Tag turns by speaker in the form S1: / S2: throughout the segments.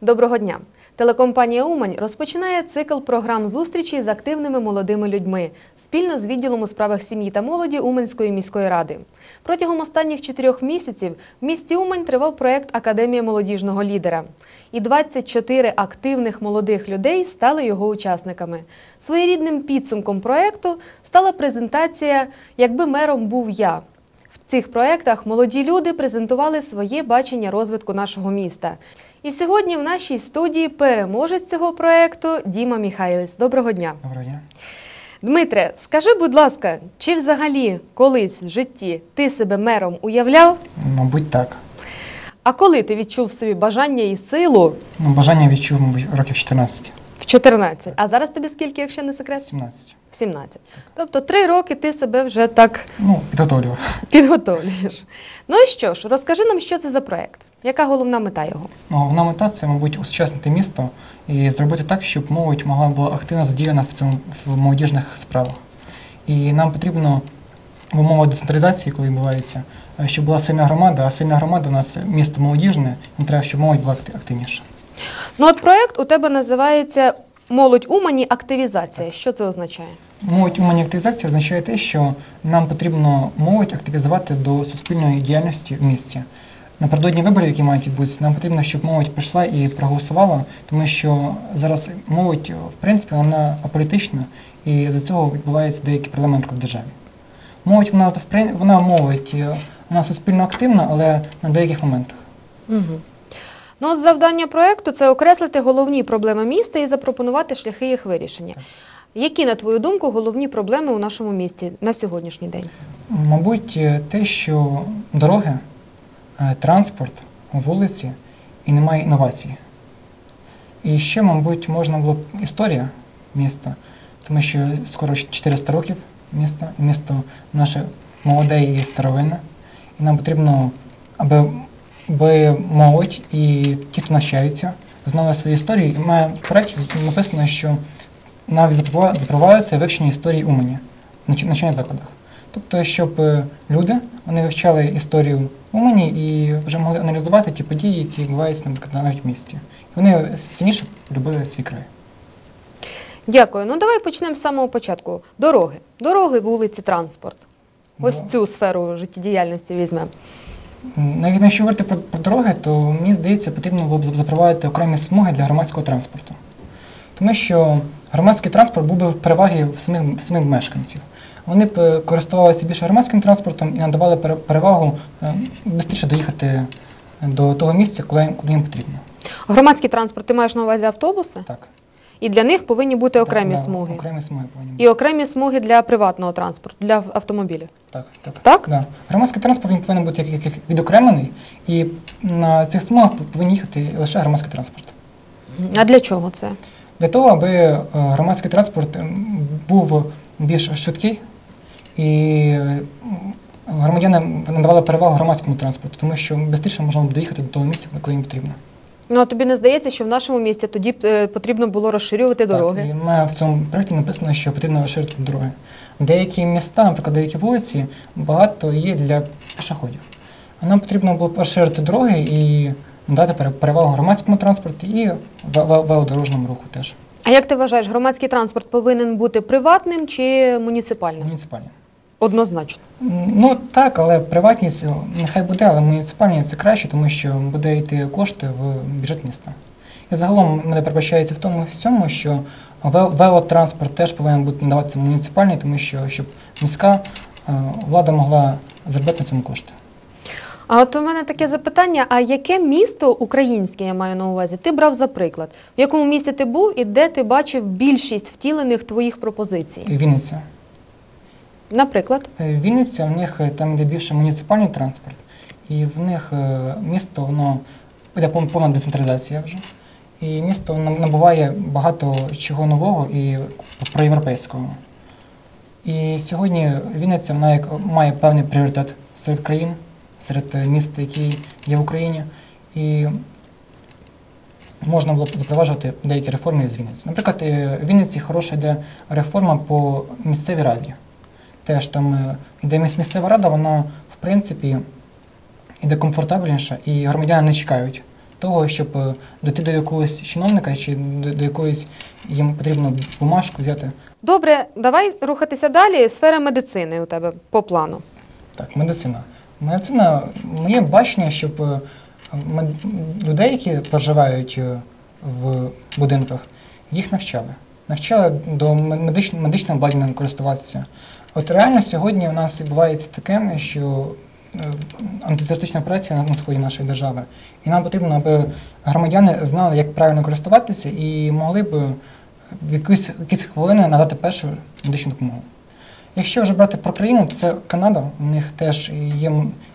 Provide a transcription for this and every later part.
S1: Доброго дня! Телекомпанія Умань розпочинає цикл програм зустрічей з активними молодими людьми спільно з відділом у справах сім'ї та молоді Уманської міської ради. Протягом останніх чотирьох місяців в місті Умань тривав проект Академія молодіжного лідера. І 24 активних молодих людей стали його учасниками. Своєрідним підсумком проекту стала презентація Якби мером був я. В цих проєктах молоді люди презентували своє бачення розвитку нашого міста. І сьогодні в нашій студії переможець цього проєкту Діма Міхайлис. Доброго дня.
S2: Доброго дня.
S1: Дмитре, скажи, будь ласка, чи взагалі колись в житті ти себе мером уявляв?
S2: Мабуть, так.
S1: А коли ти відчув в собі бажання і силу
S2: Ну, бажання відчув, мабуть, років 14,
S1: в 14? А зараз тобі скільки, якщо не секрет?
S2: 17.
S1: 17. Тобто три роки ти себе вже так
S2: Ну, підготовлював.
S1: підготовлюєш. Ну і що ж, розкажи нам, що це за проект? Яка головна мета його?
S2: Ну, головна мета це, мабуть, усучаснити місто і зробити так, щоб молодь могла була активно задіяна в цьому в молодіжних справах. І нам потрібно в умовах децентралізації, коли відбувається, е, щоб була сильна громада, а сильна громада у нас місто молодіжне, і треба, щоб молодь була активніша.
S1: Ну от проект у тебе називається Молодь Умані активізація. Що це означає?
S2: Молодь умані активізація означає те, що нам потрібно молодь активізувати до суспільної діяльності в місті. Напередодні виборів, які мають відбутися, нам потрібно, щоб молодь прийшла і проголосувала, тому що зараз молодь, в принципі, вона аполітична, і за цього відбуваються деякі проблеми в державі. Молодь, вона, вона молодь, е, вона суспільно активна, але на деяких моментах.
S1: Угу. Ну, от завдання проекту це окреслити головні проблеми міста і запропонувати шляхи їх вирішення. Які, на твою думку, головні проблеми у нашому місті на сьогоднішній день?
S2: Мабуть, е, те, що дороги, транспорт, вулиці і немає інновацій. І ще, мабуть, можна було б історія міста, тому що скоро 400 років міста, місто наше молоде і старовинне. І нам потрібно, аби, аби молодь і ті, хто навчаються, знали свої історії. І має в проєкті написано, що навіть запровад- запровадити вивчення історії Умані в навч- навчальних закладах. Тобто, щоб е, люди вони вивчали історію Умані і вже могли аналізувати ті події, які відбуваються, наприклад, навіть в місті. І вони сильніше любили свій край.
S1: Дякую. Ну давай почнемо з самого початку. Дороги. Дороги, вулиці, транспорт. Ось
S2: Ну.
S1: цю сферу життєдіяльності візьмемо.
S2: Навіть якщо говорити про, про дороги, то мені здається, потрібно було б запровадити окремі смуги для громадського транспорту. Тому що громадський транспорт був би в перевагі в самих, в самих мешканців. Вони б е, користувалися більше громадським транспортом і надавали перевагу швидше доїхати до того місця, коли, їм потрібно.
S1: Громадський транспорт, ти маєш на увазі автобуси?
S2: Так.
S1: І для них повинні бути окремі
S2: Да,
S1: смуги.
S2: Окремі смуги повинні бути.
S1: І окремі смуги для приватного транспорту, для автомобілів.
S2: Так, так.
S1: Так?
S2: Да. Громадський транспорт він повинен бути як, як, як відокремлений, і на цих смугах повинні їхати лише громадський транспорт.
S1: А для чого це?
S2: Для того, аби е, громадський транспорт був більш швидкий і громадяни надавали перевагу громадському транспорту, тому що швидше можна доїхати до того місця, коли їм потрібно.
S1: Ну а тобі не здається, що в нашому місті тоді е, потрібно було розширювати дороги?
S2: Так, і в в цьому проєкті написано, що потрібно розширити дороги. Деякі міста, наприклад, деякі вулиці, багато є для пішоходів. А нам потрібно було розширити дороги і надати пере- перевагу громадському транспорту і ве- ве- руху теж,
S1: А як ти вважаєш, громадський транспорт повинен бути приватним чи муніципальним?
S2: муніципальні.
S1: Однозначно.
S2: Ну так, але приватність нехай буде, але муніципальні це краще, тому що буде йти кошти в бюджет міста. І загалом мене передбачається в тому всьому, що вел- велотранспорт теж повинен бути надаватися муніципальний, тому що щоб міська е, влада могла заробити на цьому кошти.
S1: А от у мене таке запитання: а яке місто українське я маю на увазі? Ти брав за приклад, в якому місті ти був і де ти бачив більшість втілених твоїх пропозицій?
S2: Вінниця.
S1: Наприклад,
S2: Е, Вінниця, в них е, там, де більше муніципальний транспорт, і в них е, місто, воно йде пов- повна децентралізація вже. І місто набуває багато чого нового і проєвропейського. І сьогодні Вінниця вона має певний пріоритет серед країн, серед міст, які є в Україні. І можна було б запроваджувати деякі реформи з Вінниці. Наприклад, в Вінниці хороша йде реформа по місцевій раді теж там е, йде місцева рада, вона в принципі йде комфортабельніша, і громадяни не чекають того, щоб е, дойти до якогось чиновника чи до, якоїсь їм потрібно бумажку взяти.
S1: Добре, давай рухатися далі. Сфера медицини у тебе по плану.
S2: Так, медицина. Медицина, моє бачення, щоб е, людей, які проживають е, в будинках, їх навчали. Навчали до медичного медичним обладнанням користуватися. От реально сьогодні у нас відбувається таке, що е, антитерористична операція на сході нашої держави. І нам потрібно, аби громадяни знали, як правильно користуватися, і могли б в якісь, якісь хвилини надати першу медичну допомогу. Якщо вже брати про країну, то це Канада. У них теж є,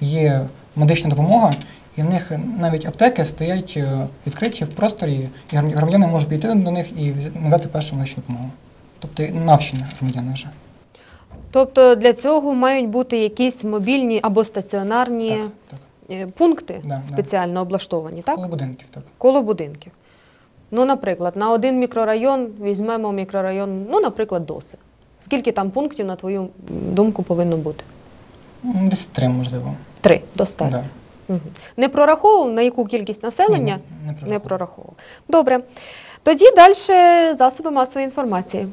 S2: є медична допомога, і в них навіть аптеки стоять е, відкриті в просторі, і громадяни можуть піти до них і надати першу медичну допомогу. Тобто навчені громадяни вже.
S1: Тобто для цього мають бути якісь мобільні або стаціонарні
S2: Так, так.
S1: е, пункти
S2: Да, да.
S1: спеціально облаштовані, так?
S2: Коло будинків, так.
S1: Коло будинків. Ну, наприклад, на один мікрорайон візьмемо мікрорайон, ну, наприклад, Доси. Скільки там пунктів, на твою думку, повинно бути?
S2: Десь три, можливо.
S1: Три, достатньо.
S2: Да.
S1: Угу. Не прораховував, на яку кількість населення?
S2: Не, не
S1: прораховував. Добре. Тоді далі засоби масової інформації.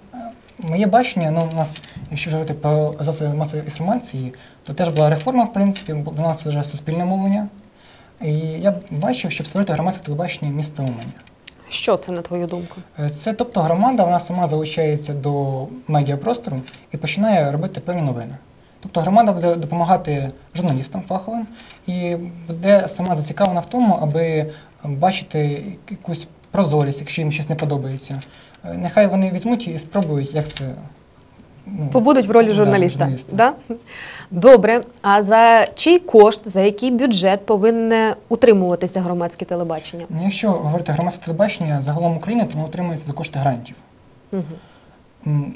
S2: Моє бачення, ну, у нас, якщо говорити про засоби масової інформації, то теж була реформа, в принципі, в нас вже суспільне мовлення. І я бачив, щоб створити громадське телебачення міста Умані.
S1: Що це, на твою думку?
S2: Е, Це тобто громада, вона сама залучається до медіапростору і починає робити певні новини. Тобто громада буде допомагати журналістам фаховим і буде сама зацікавлена в тому, аби бачити якусь прозорість, якщо їм щось не подобається. Е, Нехай вони візьмуть і спробують, як це. ну,
S1: Побудуть в ролі
S2: да,
S1: журналіста. Да? Добре. А за чий кошт, за який бюджет повинне утримуватися громадське телебачення?
S2: Ну, Якщо говорити громадське телебачення загалом України, то воно отримується за кошти грантів.
S1: Угу.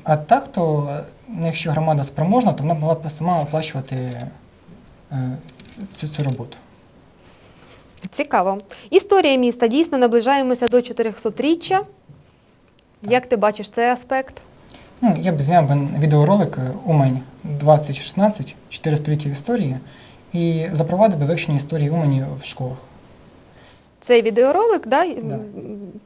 S2: А так, то ну, якщо громада спроможна, то вона могла б сама оплачувати е, цю, цю роботу.
S1: Цікаво. Історія міста. Дійсно наближаємося до 400-річчя. Як ти бачиш цей аспект?
S2: Ну, я б зняв відеоролик е, Умань 2016, 4 століття в історії, і запровадив би вивчення історії Умані в школах.
S1: Цей відеоролик, да,
S2: Да.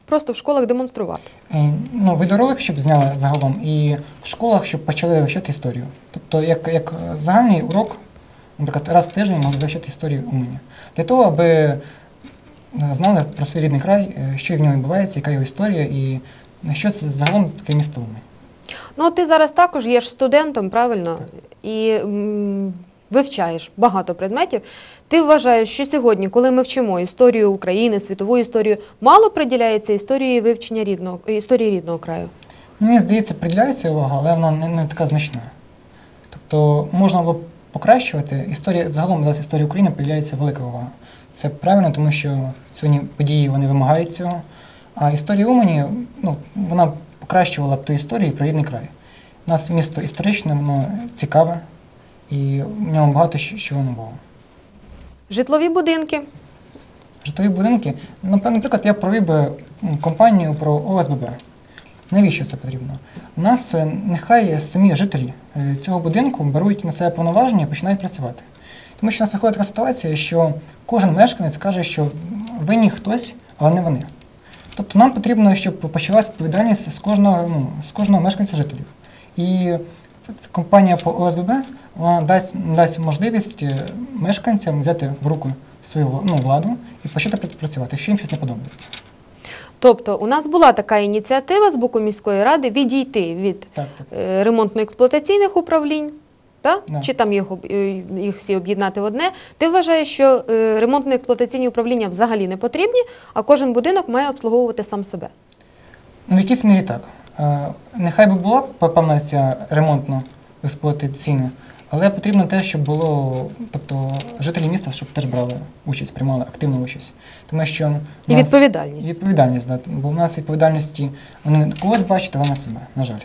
S1: просто в школах демонструвати.
S2: Е, Ну, відеоролик, щоб зняли загалом, і в школах, щоб почали вивчати історію. Тобто, як, як загальний урок, наприклад, раз в тиждень могли вивчати історію Умані. Для того, аби е, знали про свій рідний край, е, що в ньому відбувається, яка його історія і що це загалом таке місто Умань.
S1: Ну, ти зараз також є ж студентом, правильно? І м, вивчаєш багато предметів. Ти вважаєш, що сьогодні, коли ми вчимо історію України, світову історію, мало приділяється історії вивчення рідного історії рідного краю?
S2: Мені здається, приділяється увага, але вона не, не така значна. Тобто можна було б покращувати. Історія, загалом зараз історія України приділяється велика увага. Це правильно, тому що сьогодні події вони вимагають цього. А історія Умані, ну, вона покращувала б ту історію про рідний край. У нас місто історичне, воно цікаве, і в ньому багато що- чого нового.
S1: Житлові будинки.
S2: Житлові будинки, наприклад, я провів би компанію про ОСББ. Навіщо це потрібно? У нас е, нехай самі жителі е, цього будинку беруть на себе повноваження і починають працювати. Тому що у нас виходить така ситуація, що кожен мешканець каже, що винні хтось, але не вони. Тобто нам потрібно, щоб почалася відповідальність з кожного, ну, з кожного мешканця жителів. І компанія по ОСББ вона дасть, дасть можливість е, мешканцям взяти в руку свою ну, владу і почати пр- працювати, якщо їм щось не подобається.
S1: Тобто, у нас була така ініціатива з боку міської ради відійти від
S2: Так, так.
S1: е, ремонтно-експлуатаційних управлінь.
S2: Да.
S1: Чи там їх, е, їх всі об'єднати в одне. Ти вважаєш, що е, ремонтно-експлуатаційні управління взагалі не потрібні, а кожен будинок має обслуговувати сам себе.
S2: Ну, в якійсь мірі так. Е, Нехай би була певна ця ремонтно-експлуатаційна, але потрібно те, щоб було, тобто жителі міста, щоб теж брали участь, приймали активну участь. Тому що
S1: І відповідальність.
S2: Відповідальність, да. бо в нас відповідальності вони когось бачать, але на себе, на жаль.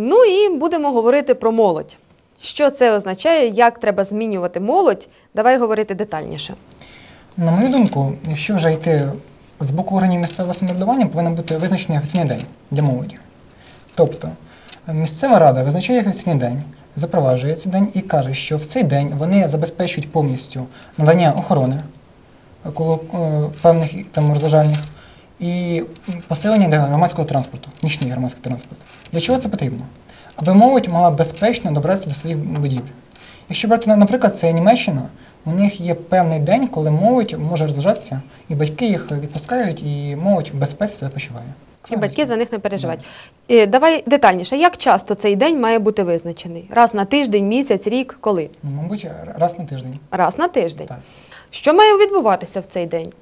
S1: Ну і будемо говорити про молодь. Що це означає, як треба змінювати молодь? Давай говорити детальніше.
S2: На мою думку, якщо вже йти з боку органів місцевого самоврядування, повинен бути визначений офіційний день для молоді. Тобто місцева рада визначає офіційний день, запроваджує цей день і каже, що в цей день вони забезпечують повністю надання охорони коло е, певних там розважальних, і посилення для громадського транспорту, нічний громадський транспорт. Для чого це потрібно? Аби молодь могла безпечно добратися до своїх будівель. Якщо брати, на- наприклад, це Німеччина, у них є певний день, коли молодь може розважатися, і батьки їх відпускають, і молодь в безпеці себе почуває.
S1: І батьки за них не переживають. Е, Давай детальніше, як часто цей день має бути визначений? Раз на тиждень, місяць, рік, коли?
S2: Ну, мабуть, раз на тиждень.
S1: Раз на тиждень.
S2: Так.
S1: Що має відбуватися в цей день?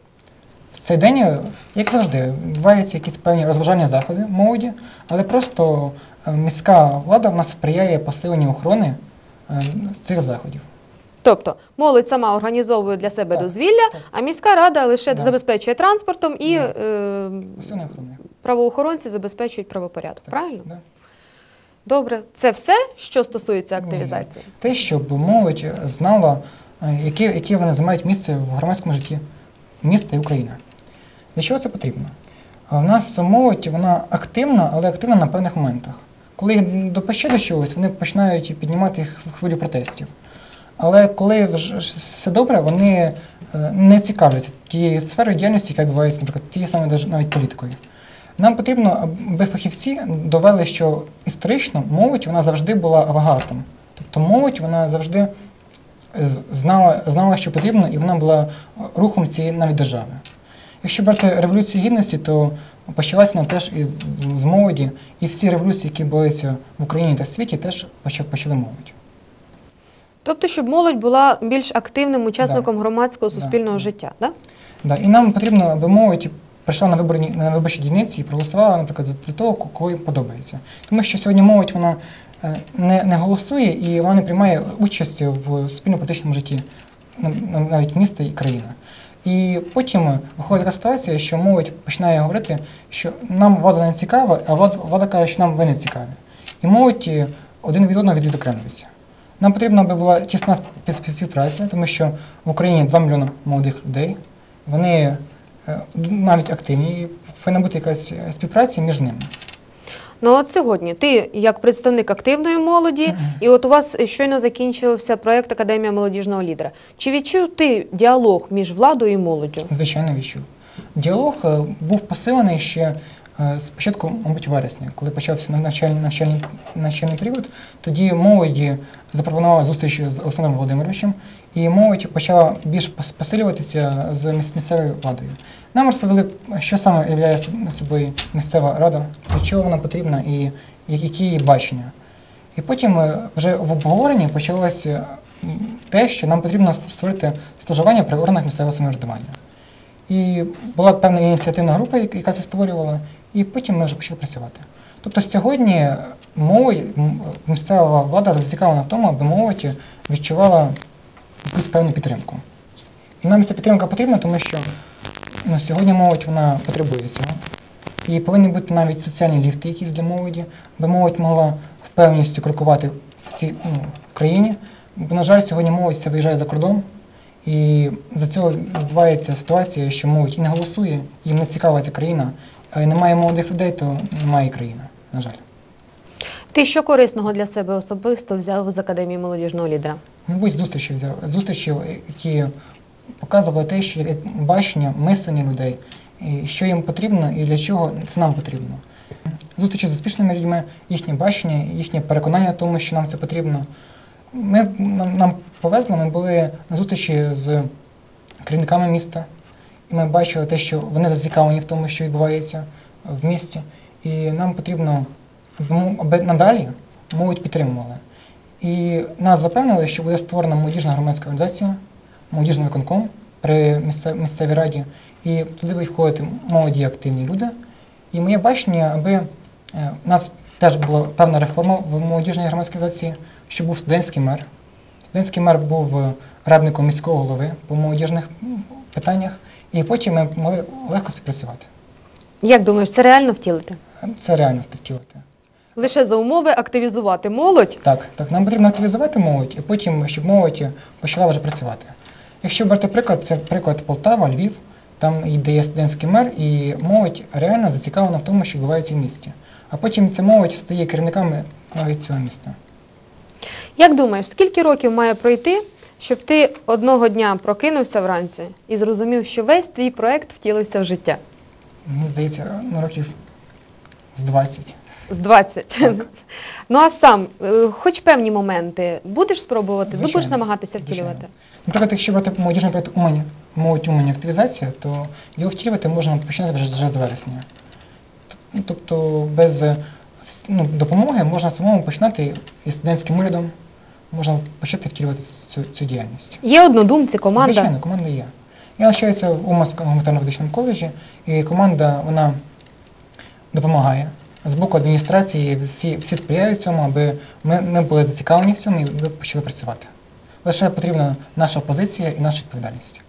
S2: В цей день, е, як завжди, відбуваються якісь певні розважальні заходи молоді, але просто е, міська влада в нас сприяє посиленню охорони е, цих заходів.
S1: Тобто молодь сама організовує для себе
S2: Так,
S1: дозвілля,
S2: так.
S1: а міська рада лише
S2: Да.
S1: забезпечує транспортом і
S2: Да.
S1: е, правоохоронці забезпечують правопорядок. Правильно?
S2: Да.
S1: Добре, це все, що стосується активізації.
S2: Те, щоб молодь знала, яке, яке вони займають місце в громадському житті міста і України. Для чого це потрібно? А В нас молодь вона активна, але активна на певних моментах. Коли їх допече до чогось, вони починають піднімати хвилю протестів. Але коли все добре, вони е, не цікавляться тією сферою діяльності, яка відбувається, наприклад, тією саме навіть політикою. Нам потрібно, аби фахівці довели, що історично молодь вона завжди була авангардом. Тобто молодь вона завжди е, знала, знала, що потрібно, і вона була рухом цієї навіть держави. Якщо брати революцію гідності, то почалася вона теж із з молоді, і всі революції, які відбулися в Україні та світі, теж поча- почали молодь.
S1: Тобто, щоб молодь була більш активним учасником громадського суспільного
S2: да.
S1: життя, да?
S2: Да, і нам потрібно, аби молодь прийшла на виборні на виборчі дільниці і проголосувала, наприклад, за, за того, ко- кого їм подобається. Тому що сьогодні молодь вона не, не голосує і вона не приймає участь в суспільно-політичному житті на- навіть міста і країни. І потім виходить така ситуація, що молодь починає говорити, що нам влада не цікава, а влада, влада каже, що нам ви не цікаві. І молодь е, один від одного відокремлюється. Нам потрібно, аби була тісна спів- співпраця, тому що в Україні 2 мільйони молодих людей. Вони е, навіть активні, і повинна бути якась е, співпраця між ними.
S1: Ну от сьогодні ти як представник активної молоді, і от у вас щойно закінчився проєкт Академія молодіжного лідера. Чи відчув ти діалог між владою і молоддю?
S2: Звичайно, відчув. Діалог е, був посилений ще е, з початку, мабуть, вересня, коли почався навчальний, навчальний, навчальний період. Тоді молоді запропонували зустріч з Олександром Володимировичем, і молодь почала більш пос- посилюватися з місцевою владою. Нам розповіли, що саме являє собою місцева рада, для чого вона потрібна і які її бачення. І потім е, вже в обговоренні почалося те, що нам потрібно створити стажування при органах місцевого самоврядування. І була певна ініціативна група, яка це створювала, і потім ми вже почали працювати. Тобто сьогодні молодь, місцева влада зацікавлена в тому, аби молодь відчувала якусь певну підтримку. І нам ця підтримка потрібна, тому що ну, сьогодні молодь вона потребує цього. І повинні бути навіть соціальні ліфти якісь для молоді, аби молодь могла впевненістю крокувати в цій ну, в країні. Бо, на жаль, сьогодні молодь виїжджає за кордон, і за цього відбувається ситуація, що молодь і не голосує, їм не цікава ця країна, а й немає молодих людей, то немає і країни, на жаль.
S1: Ти що корисного для себе особисто взяв з Академії молодіжного лідера?
S2: Мабуть, зустрічі взяв. Зустрічі, які показували те, що бачення, мислення людей, і що їм потрібно і для чого це нам потрібно. Зустрічі з успішними людьми, їхнє бачення, їхнє переконання в тому, що нам це потрібно. Ми, нам, нам повезло, ми були на зустрічі з керівниками міста, і ми бачили те, що вони зацікавлені в тому, що відбувається в місті. І нам потрібно, мо- аби надалі молодь підтримували. І нас запевнили, що буде створена молодіжна громадська організація, молодіжний виконком при місцевій раді, і туди будуть входити молоді активні люди. І моє бачення, аби е, у нас теж була певна реформа в молодіжній громадській організації, що був студентський мер. Студентський мер був е, радником міського голови по молодіжних питаннях, і потім ми могли легко співпрацювати.
S1: Як думаєш, це реально втілити?
S2: Це реально втілити.
S1: Лише за умови активізувати молодь.
S2: Так, так, нам потрібно активізувати молодь, і потім, щоб молодь почала вже працювати. Якщо брати приклад, це приклад Полтава, Львів, там йде є студентський мер, і молодь реально зацікавлена в тому, що відбувається в місті. А потім ця молодь стає керівниками навіть цього міста.
S1: Як думаєш, скільки років має пройти, Щоб ти одного дня прокинувся вранці і зрозумів, що весь твій проект втілився в життя
S2: Мені здається, на років з 20.
S1: з 20. ну а сам, е, хоч певні моменти, будеш спробувати, ну, будеш
S2: Звичайно,
S1: намагатися
S2: звичайно. Наприклад, якщо брати молодіжний проєкт Умані, молодь Умані активізація, то його втілювати можна починати вже, вже з вересня. Ну, Тобто без е, ну, допомоги можна самому починати і студентським урядом, можна почати втілювати цю, цю діяльність.
S1: Є однодумці, команда.
S2: Звичайно, команда є. Я навчаюся в Уманському гуманітарно-медичному коледжі, і команда вона допомагає. З боку адміністрації всі, всі сприяють цьому, аби ми, ми були зацікавлені в цьому і почали працювати. Лише потрібна наша позиція і наша відповідальність.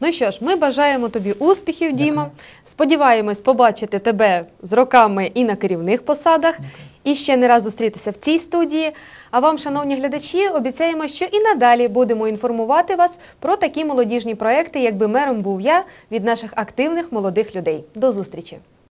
S1: Ну що ж, ми бажаємо тобі успіхів,
S2: Дякую.
S1: Діма. Сподіваємось побачити тебе з роками і на керівних посадах, і ще не раз зустрітися в цій студії. А вам, шановні глядачі, обіцяємо, що і надалі будемо інформувати вас про такі молодіжні проекти, якби мером був я від наших активних молодих людей. До зустрічі!